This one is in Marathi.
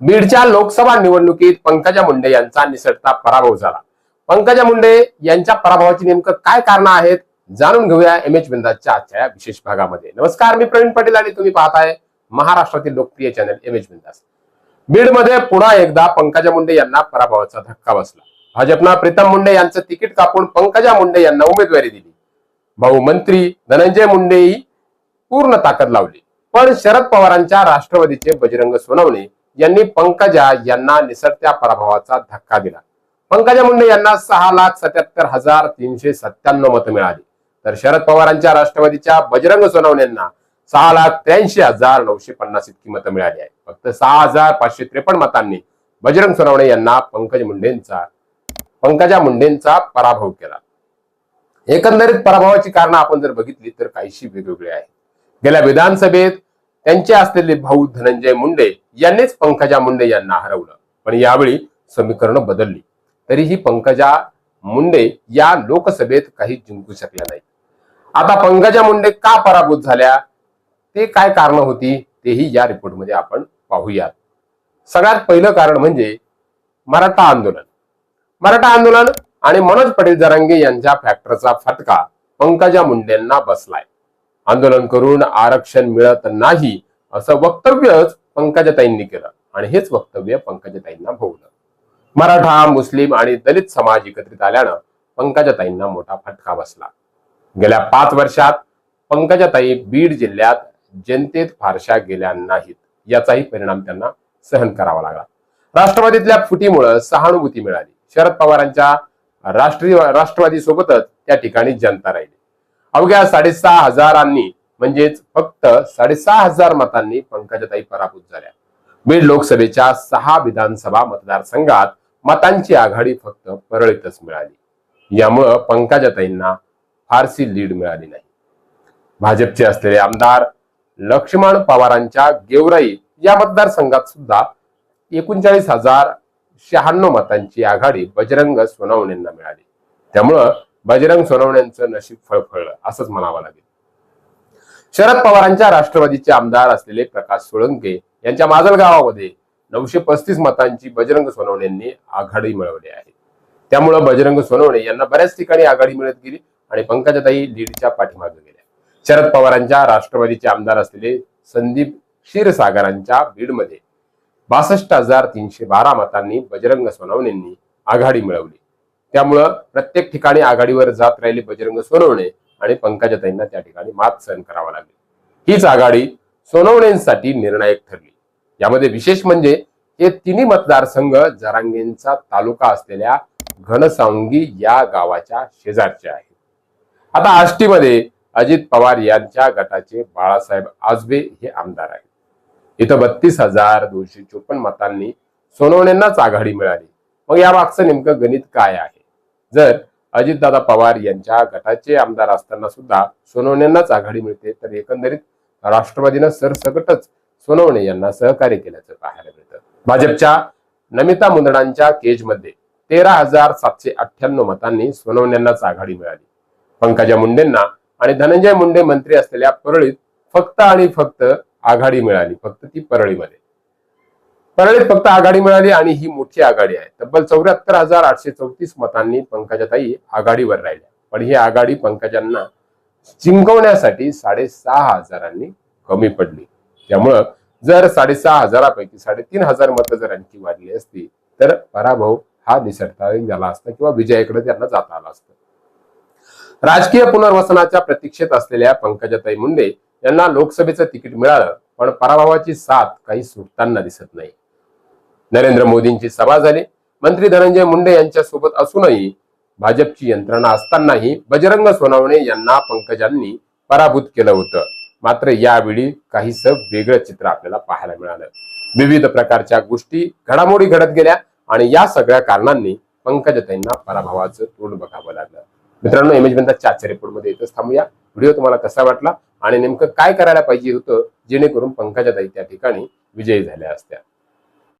बीडच्या लोकसभा निवडणुकीत पंकजा मुंडे यांचा निसटता पराभव झाला. पंकजा मुंडे यांच्या पराभवाची नेमकं काय कारण आहेत जाणून घेऊया एम एच बिंदाच्या आजच्या या विशेष भागामध्ये. नमस्कार मी प्रवीण पाटील आणि तुम्ही पाहताय महाराष्ट्रातील लोकप्रिय चॅनल एम एच बिंदास. बीडमध्ये पुन्हा एकदा पंकजा मुंडे यांना पराभवाचा धक्का बसला. भाजपनं प्रीतम मुंडे यांचं तिकीट कापून पंकजा मुंडे यांना उमेदवारी दिली. भाऊ मंत्री धनंजय मुंडेही पूर्ण ताकद लावली. पण शरद पवारांच्या राष्ट्रवादीचे बजरंग सोनवणे यांनी पंकजा यांना निसटत्या पराभवाचा धक्का दिला. पंकजा मुंडे यांना सहा लाख सत्याहत्तर हजार तीनशे सत्त्याण्णव मतं मिळाली. तर शरद पवारांच्या राष्ट्रवादीच्या बजरंग सोनवणेंना सहा लाख त्र्याऐंशी हजार नऊशे पन्नास इतकी मतं मिळाली आहे फक्त सहा हजार पाचशे त्रेपन्न मतांनी बजरंग सोनवणे यांना पंकज मुंडेंचा पंकजा मुंडेंचा पराभव केला. एकंदरीत पराभवाची कारण आपण जर बघितली तर काहीशी वेगवेगळी आहे गेल्या विधानसभेत त्यांचे असलेले भाऊ धनंजय मुंडे यांनीच पंकजा मुंडे यांना हरवलं. पण यावेळी समीकरण बदलली. तरीही पंकजा मुंडे या लोकसभेत काही जिंकू शकल्या नाही आता पंकजा मुंडे का पराभूत झाल्या? ते काय कारण होती? तेही या रिपोर्टमध्ये आपण पाहूयात. सगळ्यात पहिलं कारण म्हणजे मराठा आंदोलन. मराठा आंदोलन आणि मनोज पटेल जरांगे यांच्या फॅक्टरचा फटका पंकजा मुंडेंना बसलाय. आंदोलन करून आरक्षण मिळत नाही असं वक्तव्यच पंकजाताईंनी केलं. आणि हेच वक्तव्य पंकजाताईंना भोवलं. मराठा मुस्लिम आणि दलित समाज एकत्रित आल्यानं पंकजाताईंना मोठा फटका बसला. गेल्या पाच वर्षात पंकजाताई बीड जिल्ह्यात जनतेत फारशा गेल्या नाहीत. याचाही परिणाम त्यांना सहन करावा लागला. राष्ट्रवादीतल्या फुटीमुळे सहानुभूती मिळाली. शरद पवारांच्या राष्ट्रीय राष्ट्रवादी सोबतच त्या ठिकाणी जनता राहिली. अवघ्या साडेसहा हजारांनी म्हणजेच फक्त साडेसहा हजार मतांनी पंकजाताई पराभूत झाल्या. बीड लोकसभेच्या सहा विधानसभा मतदारसंघात मतांची आघाडी फक्त परळीतच मिळाली. यामुळं पंकजाताईंना फारसी लीड मिळाली नाही. भाजपचे असलेले आमदार लक्ष्मण पवारांच्या गेवराई या मतदारसंघात सुद्धा एकोणचाळीस हजार शहाण्णव मतांची आघाडी बजरंग सोनावणेंना मिळाली. त्यामुळं बजरंग सोनवण्यांचं नशीब फळफळलं असंच म्हणावं लागेल. शरद पवारांच्या राष्ट्रवादीचे आमदार असलेले प्रकाश सोळंके यांच्या माजल गावामध्ये नऊशे पस्तीस मतांची बजरंग सोनवणेंनी आघाडी मिळवली आहे. त्यामुळं बजरंग सोनवणे यांना बऱ्याच ठिकाणी आघाडी मिळत गेली आणि पंकजाताई लीडच्या पाठीमागे गेल्या. शरद पवारांच्या राष्ट्रवादीचे आमदार असलेले संदीप क्षीरसागरांच्या बीडमध्ये बासष्ट हजार तीनशे बारा मतांनी बजरंग सोनवणेंनी आघाडी मिळवली. त्यामुळं प्रत्येक ठिकाणी आघाडीवर जात राहिली बजरंग सोनवणे आणि पंकजाताईंना त्या ठिकाणी मात सहन करावा लागली. हीच आघाडी सोनवणेंसाठी निर्णायक ठरली. यामध्ये विशेष म्हणजे हे तिन्ही मतदारसंघ जरांगेंचा तालुका असलेल्या घनसावंगी या गावाच्या शेजारचे आहेत. आता आष्टीमध्ये अजित पवार यांच्या गटाचे बाळासाहेब आजबे हे आमदार आहेत. इथं बत्तीस हजार दोनशे चोपन्न मतांनी सोनवणेंनाच आघाडी मिळाली. मग या मागचं नेमकं गणित काय आहे? जर अजितदादा पवार यांच्या गटाचे आमदार असताना सुद्धा सोनवण्यांनाच आघाडी मिळते तर एकंदरीत राष्ट्रवादीनं सरसकटच सोनवणे यांना सहकार्य केल्याचं पाहायला मिळतं. भाजपच्या नमिता मुंदडांच्या केजमध्ये तेरा हजार सातशे अठ्ठ्याण्णव मतांनी सोनवण्यांनाच आघाडी मिळाली. पंकजा मुंडेंना आणि धनंजय मुंडे मंत्री असलेल्या परळीत फक्त आणि फक्त आघाडी मिळाली फक्त ती परळीमध्ये. परळीत फक्त आघाडी मिळाली आणि ही मोठी आघाडी आहे. तब्बल चौऱ्याहत्तर हजार आठशे चौतीस मतांनी पंकजाताई आघाडीवर राहिल्या. पण ही आघाडी पंकजांना जिंकवण्यासाठी साडेसहा हजारांनी कमी पडली. त्यामुळं जर साडेसहा हजारापैकी साडेतीन हजार मतं जर आणखी वाढली असती तर पराभव हा निसटता झाला असता किंवा विजयाकडे त्यांना जाता आला असतं. राजकीय पुनर्वसनाच्या प्रतीक्षेत असलेल्या पंकजाताई मुंडे यांना लोकसभेचं तिकीट मिळालं पण पराभवाची साथ काही सुटताना दिसत नाही. नरेंद्र मोदींची सभा झाली. मंत्री धनंजय मुंडे यांच्या सोबत असूनही भाजपची यंत्रणा असतानाही बजरंग सोनावणे यांना पंकजांनी पराभूत केलं होतं. मात्र यावेळी काहीस वेगळं चित्र आपल्याला पाहायला मिळालं. विविध प्रकारच्या गोष्टी घडामोडी घडत गेल्या आणि या सगळ्या कारणांनी पंकजताईंना पराभवाचं तोंड बघावं लागलं. मित्रांनो इमेज बंदाच्या आजच्या रिपोर्टमध्ये इथंच थांबूया. व्हिडिओ तुम्हाला कसा वाटला आणि नेमकं काय करायला पाहिजे होतं जेणेकरून पंकजाताई त्या ठिकाणी विजयी झाल्या असत्या.